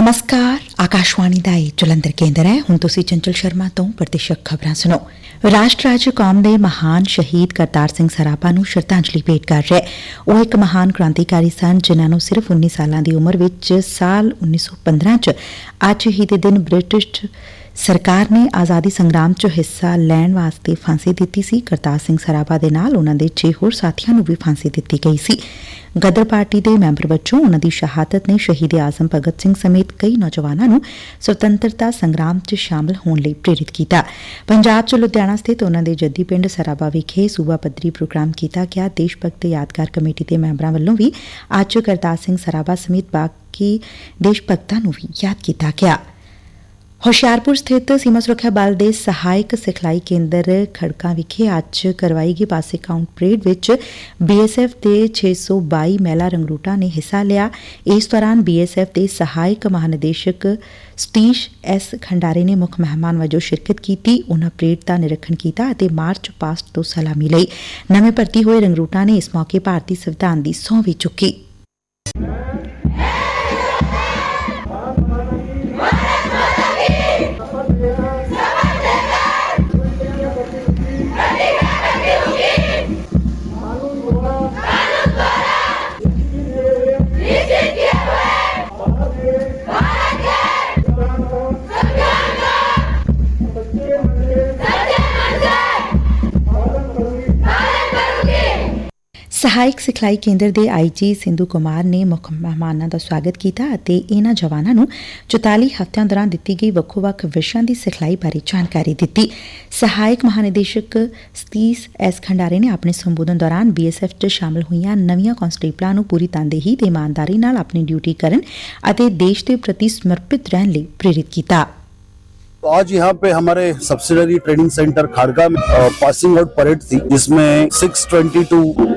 ਨਮਸਕਾਰ ਆਕਾਸ਼ਵਾਣੀ ਦਾ ਇਹ ਜਲੰਧਰ ਕੇਂਦਰ ਹੈ ਹੁਣ ਤੁਸੀਂ ਚੰਚਲ ਸ਼ਰਮਾ ਤੋਂ ਪ੍ਰਤੀਸ਼ਕ ਖਬਰਾਂ ਸੁਣੋ ਰਾਸ਼ਟਰ ਅੱਜ ਕੌਮ ਦੇ ਮਹਾਨ ਸ਼ਹੀਦ ਕਰਤਾਰ ਸਿੰਘ ਸਰਾਭਾ ਨੂੰ ਸ਼ਰਧਾਂਜਲੀ ਭੇਟ ਕਰ ਰਿਹਾ ਹੈ ਉਹ ਇੱਕ ਮਹਾਨ ਕ੍ਰਾਂਤੀਕਾਰੀ ਸਨ ਜਿਨ੍ਹਾਂ ਨੂੰ ਸਿਰਫ 19 ਸਾਲਾਂ ਦੀ ਉਮਰ ਵਿੱਚ ਸਾਲ 1915 ਚ ਅੱਜ ਹੀ ਦੇ ਦਿਨ ਬ੍ਰਿਟਿਸ਼ ਸਰਕਾਰ ਨੇ ਆਜ਼ਾਦੀ ਸੰਗਰਾਮ 'ਚ ਹਿੱਸਾ ਲੈਣ ਵਾਸਤੇ ਫਾਂਸੀ ਦਿੱਤੀ ਸੀ। ਕਰਤਾਰ ਸਿੰਘ ਸਰਾਭਾ ਦੇ ਨਾਲ ਉਹਨਾਂ ਦੇ 6 ਹੋਰ ਸਾਥੀਆਂ ਨੂੰ ਵੀ ਫਾਂਸੀ ਦਿੱਤੀ ਗਈ ਸੀ। ਗਦਰ ਪਾਰਟੀ ਦੇ ਮੈਂਬਰ ਵਜੋਂ ਉਹਨਾਂ ਦੀ ਸ਼ਹਾਦਤ ਨੇ ਸ਼ਹੀਦ ਆਜ਼ਮ ਭਗਤ ਸਿੰਘ ਸਮੇਤ ਕਈ ਨੌਜਵਾਨਾਂ ਨੂੰ ਸੁਤੰਤਰਤਾ ਸੰਗਰਾਮ 'ਚ ਸ਼ਾਮਲ ਹੋਣ ਲਈ ਪ੍ਰੇਰਿਤ ਕੀਤਾ। ਪੰਜਾਬ 'ਚ ਲੁਧਿਆਣਾ ਸਥਿਤ ਉਹਨਾਂ ਦੇ ਜੱਦੀ ਪਿੰਡ ਸਰਾਭਾ ਵਿਖੇ ਸੂਬਾ ਪੱਧਰੀ ਪ੍ਰੋਗਰਾਮ ਕੀਤਾ ਗਿਆ। ਦੇਸ਼ ਭਗਤ ਯਾਦਗਾਰ ਕਮੇਟੀ ਦੇ ਮੈਂਬਰਾਂ ਵੱਲੋਂ ਵੀ ਅੱਜ ਕਰਤਾਰ ਸਿੰਘ ਸਰਾਭਾ ਸਮੇਤ ਬਾਕੀ ਦੇਸ਼ ਭਗਤਾਂ ਨੂੰ ਵੀ ਯਾਦ ਕੀਤਾ ਗਿਆ। ਹੁਸ਼ਿਆਰਪੁਰ ਸਥਿਤ ਸੀਮਾ ਸੁਰੱਖਿਆ ਬਲ ਦੇ ਸਹਾਇਕ ਸਿਖਲਾਈ ਕੇਂਦਰ ਖੜਕਾ ਵਿਖੇ ਅੱਜ ਕਰਵਾਈ ਗਈ ਪਾਸੇ ਕਾਊਂਟ ਪਰੇਡ ਵਿੱਚ ਬੀਐਸਐਫ ਦੇ 622 ਮਹਿਲਾ ਰੰਗਰੂਟਾਂ ਨੇ ਹਿੱਸਾ ਲਿਆ। ਇਸ ਦੌਰਾਨ ਬੀਐਸਐਫ ਦੇ ਸਹਾਇਕ ਮਹਾਨਿਦੇਸ਼ਕ ਸਤੀਸ਼ ਐਸ ਖੰਡਾਰੇ ਨੇ ਮੁੱਖ ਮਹਿਮਾਨ ਵਜੋਂ ਸ਼ਿਰਕਤ ਕੀਤੀ। ਉਹਨਾਂ ਪਰੇਡ ਦਾ ਨਿਰੀਖਣ ਕੀਤਾ ਅਤੇ ਮਾਰਚ ਪਾਸਟ ਤੋਂ ਸਲਾਮੀ ਲਈ ਨਵੇਂ ਭਰਤੀ ਹੋਏ ਰੰਗਰੂਟਾਂ ਨੇ ਇਸ ਮੌਕੇ ਭਾਰਤੀ ਸੰਵਿਧਾਨ ਦੀ ਸਹੁੰ ਵੀ ਚੁੱਕੀ। ਸਹਾਇਕ ਸਿਖਲਾਈ ਕੇਂਦਰ ਦੇ ਆਈਜੀ ਸਿੰਧੂ ਕੁਮਾਰ ਨੇ ਮੁੱਖ ਮਹਿਮਾਨਾਂ ਦਾ ਸਵਾਗਤ ਕੀਤਾ ਅਤੇ ਇਹਨਾਂ ਜਵਾਨਾਂ ਨੂੰ 44 ਹਫ਼ਤਿਆਂ ਦੌਰਾਨ ਦਿੱਤੀ ਗਈ ਵੱਖੋ-ਵੱਖ ਵਿਸ਼ਿਆਂ ਦੀ ਸਿਖਲਾਈ ਬਾਰੇ ਜਾਣਕਾਰੀ ਦਿੱਤੀ ਸਹਾਇਕ ਮਹਾਨਿਦੇਸ਼ਕ ਸਤੀਸ਼ ਐਸ ਖੰਡਾਰੇ ਨੇ ਆਪਣੇ ਸੰਬੋਧਨ ਦੌਰਾਨ ਬੀਐਸਐਫ 'ਚ ਸ਼ਾਮਲ ਹੋਈਆਂ ਨਵੀਆਂ ਕਾਂਸਟੇਬਲਾਂ ਨੂੰ ਪੂਰੀ ਤਨਦੇਹੀ ਤੇ ਇਮਾਨਦਾਰੀ ਨਾਲ ਆਪਣੀ ਡਿਊਟੀ ਕਰਨ ਅਤੇ ਦੇਸ਼ ਦੇ ਪ੍ਰਤੀ ਸਮਰਪਿਤ ਰਹਿਣ ਲਈ ਪ੍ਰੇਰਿਤ ਕੀਤਾ तो आज यहाँ पे हमारे सब्सिडरी ट्रेनिंग सेंटर खाड़का में पासिंग आउट परेड थी जिसमें 622 अ,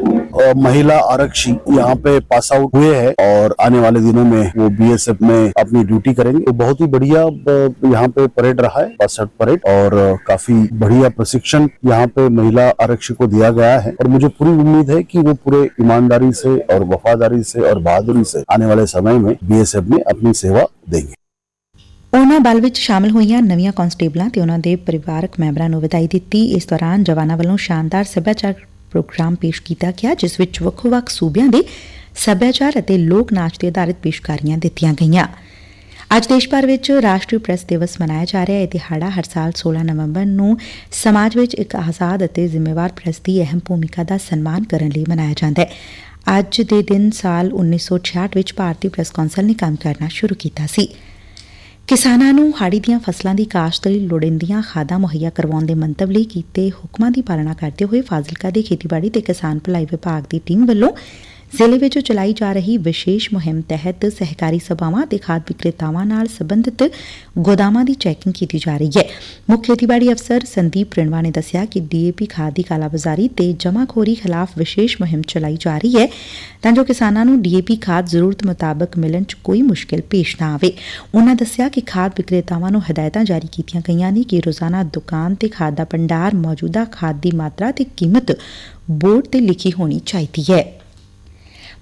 महिला आरक्षी यहाँ पे पास आउट हुए हैं और आने वाले दिनों में वो बीएसएफ में अपनी ड्यूटी करेंगे तो बहुत ही बढ़िया अ, यहाँ पे परेड रहा है पास आउट परेड और अ, काफी बढ़िया प्रशिक्षण यहाँ पे महिला आरक्षी को दिया गया है और मुझे पूरी उम्मीद है कि वो पूरे ईमानदारी से और वफादारी से और बहादुरी से आने वाले समय में बीएसएफ में अपनी सेवा देंगे ਉਹਨਾਂ ਬਲ ਵਿੱਚ ਸ਼ਾਮਲ ਹੋਈਆਂ ਨਵੀਆਂ ਕਾਂਸਟੇਬਲਾਂ ਤੇ ਉਹਨਾਂ ਦੇ ਪਰਿਵਾਰਕ ਮੈਂਬਰਾਂ ਨੂੰ ਵਧਾਈ ਦਿੱਤੀ ਇਸ ਦੌਰਾਨ ਜਵਾਨਾਂ ਵੱਲੋਂ ਸ਼ਾਨਦਾਰ ਸੱਭਿਆਚਾਰਕ ਪ੍ਰੋਗਰਾਮ ਪੇਸ਼ ਕੀਤਾ ਗਿਆ, ਜਿਸ ਵਿੱਚ ਵੱਖੋ-ਵੱਖ ਸੂਬਿਆਂ ਦੇ ਸੱਭਿਆਚਾਰ ਅਤੇ ਲੋਕ ਨਾਚ ਤੇ ਆਧਾਰਿਤ ਪੇਸ਼ਕਾਰੀਆਂ ਦਿੱਤੀਆਂ ਗਈਆਂ। ਅੱਜ ਦੇਸ਼ ਭਰ ਵਿੱਚ ਰਾਸ਼ਟਰੀ ਪ੍ਰੈਸ ਦਿਵਸ ਮਨਾਇਆ ਜਾ ਰਿਹਾ ਹੈ। ਇਹ ਦਿਹਾੜਾ ਹਰ ਸਾਲ 16 ਨਵੰਬਰ ਨੂੰ ਸਮਾਜ ਵਿੱਚ ਇੱਕ ਆਜ਼ਾਦ ਅਤੇ ਜ਼ਿੰਮੇਵਾਰ ਪ੍ਰੈਸ ਦੀ ਅਹਿਮ ਭੂਮਿਕਾ ਦਾ ਸਨਮਾਨ ਕਰਨ ਲਈ ਮਨਾਇਆ ਜਾਂਦਾ ਹੈ। ਅੱਜ ਦੇ ਦਿਨ ਸਾਲ 1966 ਵਿੱਚ ਭਾਰਤੀ ਪ੍ਰੈਸ ਕੌਂਸਲ ਨੇ ਕੰਮ ਕਰਨਾ ਸ਼ੁਰੂ ਕੀਤਾ ਸੀ। ਕਿਸਾਨਾਂ ਨੂੰ ਹਾੜੀ ਦੀਆਂ ਫਸਲਾਂ ਦੀ ਕਾਸ਼ਤ ਲਈ ਲੋੜੀਂਦੀਆਂ ਖਾਦਾਂ ਮੁਹੱਈਆ ਕਰਵਾਉਣ ਦੇ ਮੰਤਵ ਲਈ ਕੀਤੇ ਹੁਕਮਾਂ ਦੀ ਪਾਲਣਾ ਕਰਦੇ ਹੋਏ ਫਾਜ਼ਿਲਕਾ ਦੇ ਖੇਤੀਬਾੜੀ ਤੇ ਕਿਸਾਨ ਭਲਾਈ ਵਿਭਾਗ ਦੀ ਟੀਮ ਵੱਲੋਂ ਜ਼ਿਲ੍ਹੇ ਵਿੱਚ ਚਲਾਈ ਜਾ ਰਹੀ ਵਿਸ਼ੇਸ਼ ਮੁਹਿੰਮ ਤਹਿਤ ਸਹਿਕਾਰੀ ਸਭਾਵਾਂ ਤੇ ਖਾਦ ਵਿਕਰੇਤਾਵਾਂ ਨਾਲ ਸਬੰਧਤ ਗੋਦਾਮਾਂ ਦੀ ਚੈਕਿੰਗ ਕੀਤੀ ਜਾ ਰਹੀ ਹੈ। ਮੁੱਖ ਖੇਤੀਬਾੜੀ ਅਫਸਰ ਸੰਦੀਪ ਰਿਣਵਾ ਨੇ ਦੱਸਿਆ ਕਿ ਡੀਏਪੀ ਖਾਦ ਦੀ ਕਾਲਾਬਾਜ਼ਾਰੀ ਤੇ ਜਮਾਖੋਰੀ ਖਿਲਾਫ ਵਿਸ਼ੇਸ਼ ਮੁਹਿੰਮ ਚਲਾਈ ਜਾ ਰਹੀ ਹੈ ਤਾਂ ਜੋ ਕਿਸਾਨਾਂ ਨੂੰ ਡੀਏਪੀ ਖਾਦ ਜ਼ਰੂਰਤ ਮੁਤਾਬਕ ਮਿਲਣ 'ਚ ਕੋਈ ਮੁਸ਼ਕਿਲ ਪੇਸ਼ ਨਾ ਆਵੇ। ਉਨ੍ਹਾਂ ਦੱਸਿਆ ਕਿ ਖਾਦ ਵਿਕਰੇਤਾਵਾਂ ਨੂੰ ਹਦਾਇਤਾਂ ਜਾਰੀ ਕੀਤੀਆਂ ਗਈਆਂ ਨੇ ਕਿ ਰੋਜ਼ਾਨਾ ਦੁਕਾਨ ਤੇ ਖਾਦ ਦਾ ਭੰਡਾਰ ਮੌਜੂਦਾ ਖਾਦ ਦੀ ਮਾਤਰਾ ਤੇ ਕੀਮਤ ਬੋਰਡ ਤੇ ਲਿਖੀ ਹੋਣੀ ਚਾਹੀਦੀ ਹੈ।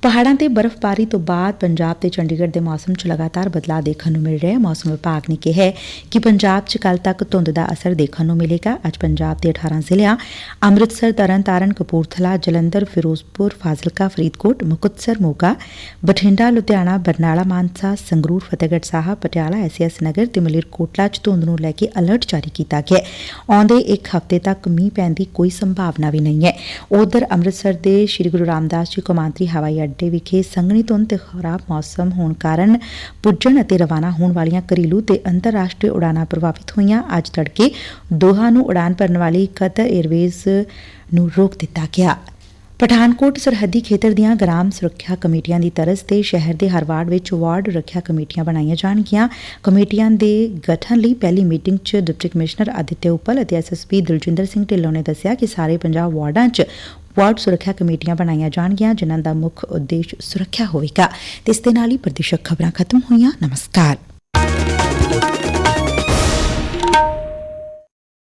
ਪਹਾੜਾਂ ਤੇ ਬਰਫ਼ਬਾਰੀ ਤੋਂ ਬਾਅਦ ਪੰਜਾਬ ਤੇ ਚੰਡੀਗੜ੍ਹ ਦੇ ਮੌਸਮ 'ਚ ਲਗਾਤਾਰ ਬਦਲਾਅ ਦੇਖਣ ਨੂੰ ਮਿਲ ਰਿਹੈ ਮੌਸਮ ਵਿਭਾਗ ਨੇ ਕਿਹੈ ਕਿ ਪੰਜਾਬ 'ਚ ਕੱਲ ਤੱਕ ਧੁੰਦ ਦਾ ਅਸਰ ਦੇਖਣ ਨੂੰ ਮਿਲੇਗਾ। ਅੱਜ ਪੰਜਾਬ ਦੇ 18 ਜ਼ਿਲ੍ਹਿਆਂ, ਅੰਮ੍ਰਿਤਸਰ, ਤਰਨਤਾਰਨ, ਕਪੂਰਥਲਾ, ਜਲੰਧਰ, ਫਿਰੋਜ਼ਪੁਰ, ਫਾਜ਼ਿਲਕਾ, ਫਰੀਦਕੋਟ, ਮੁਕਤਸਰ, ਮੋਗਾ, ਬਠਿੰਡਾ, ਲੁਧਿਆਣਾ, ਬਰਨਾਲਾ, ਮਾਨਸਾ, ਸੰਗਰੂਰ, ਫਤਿਹਗੜ੍ਹ ਸਾਹਿਬ, ਪਟਿਆਲਾ ਐਸਐਸ ਨਗਰ ਤੇ ਮਲੇਰਕੋਟਲਾ 'ਚ ਧੁੰਦ ਨੂੰ ਲੈ ਕੇ ਅਲਰਟ ਜਾਰੀ ਕੀਤਾ ਗਿਆ ਆਉਂਦੇ ਇੱਕ ਹਫ਼ਤੇ ਤੱਕ ਮੀਂਹ ਪੈਣ ਦੀ ਕੋਈ ਸੰਭਾਵਨਾ ਵੀ ਨਹੀਂ ਹੈ। ਉਧਰ ਅੰਮ੍ਰਿਤਸਰ ਦੇ ਸ੍ਰੀ ਗੁਰੂ ਰਾਮਦਾਸ ਜੀ ਕੌਮਾਂਤਰੀ ਹਵਾਈ ਅੱਡੇ ਵਿਖੇ ਸੰਘਣੀ ਧੁੰਦ ਤੇ ਖਰਾਬ ਮੌਸਮ ਹੋਣ ਕਾਰਨ ਪੁੱਜਣ ਅਤੇ ਰਵਾਨਾ ਹੋਣ ਵਾਲੀਆਂ ਘਰੇਲੂ ਤੇ ਅੰਤਰਰਾਸ਼ਟਰੀ ਉਡਾਨਾਂ ਪ੍ਰਭਾਵਿਤ ਹੋਈਆਂ। ਅੱਜ ਤੜਕੇ ਦੋਹਾ ਨੂੰ ਉਡਾਨ ਭਰਨ ਵਾਲੀ ਕਤਰ ਏਅਰਵੇਜ਼ ਨੂੰ ਰੋਕ ਦਿੱਤਾ ਗਿਆ। ਪਠਾਨਕੋਟ ਸਰਹੱਦੀ ਖੇਤਰ ਦੀਆਂ ਗ੍ਰਾਮ ਸੁਰੱਖਿਆ ਕਮੇਟੀਆਂ ਦੀ ਤਰਜ਼ ਤੇ ਸ਼ਹਿਰ ਦੇ ਹਰ ਵਾਰਡ ਵਿੱਚ ਵਾਰਡ ਰੱਖਿਆ ਕਮੇਟੀਆਂ ਬਣਾਈਆਂ ਜਾਣਗੀਆਂ। ਕਮੇਟੀਆਂ ਦੇ ਗਠਨ ਲਈ ਪਹਿਲੀ ਮੀਟਿੰਗ 'ਚ ਡਿਪਟੀ ਕਮਿਸ਼ਨਰ ਆਦਿਤਯ ਉਪਲ ਅਤੇ ਐਸਐਸਪੀ ਦਿਲਜਿੰਦਰ ਸਿੰਘ ਢਿੱਲੋਂ ਨੇ ਦੱਸਿਆ ਕਿ ਸਾਰੇ ਪੰਜਾਬ ਵਾਰਡਾਂ 'ਚ ਵਾਰਡ ਸੁਰੱਖਿਆ ਕਮੇਟੀਆਂ ਬਣਾਈਆਂ ਜਾਣਗੀਆਂ, ਜਿਨ੍ਹਾਂ ਦਾ ਮੁੱਖ ਉਦੇਸ਼ ਸੁਰੱਖਿਆ ਹੋਵੇਗਾ। ਤੇ ਇਸ ਦੇ ਨਾਲ ਹੀ ਪ੍ਰਦੇਸ਼ਕ ਖਬਰਾਂ ਖਤਮ ਹੋਈਆਂ। ਨਮਸਕਾਰ।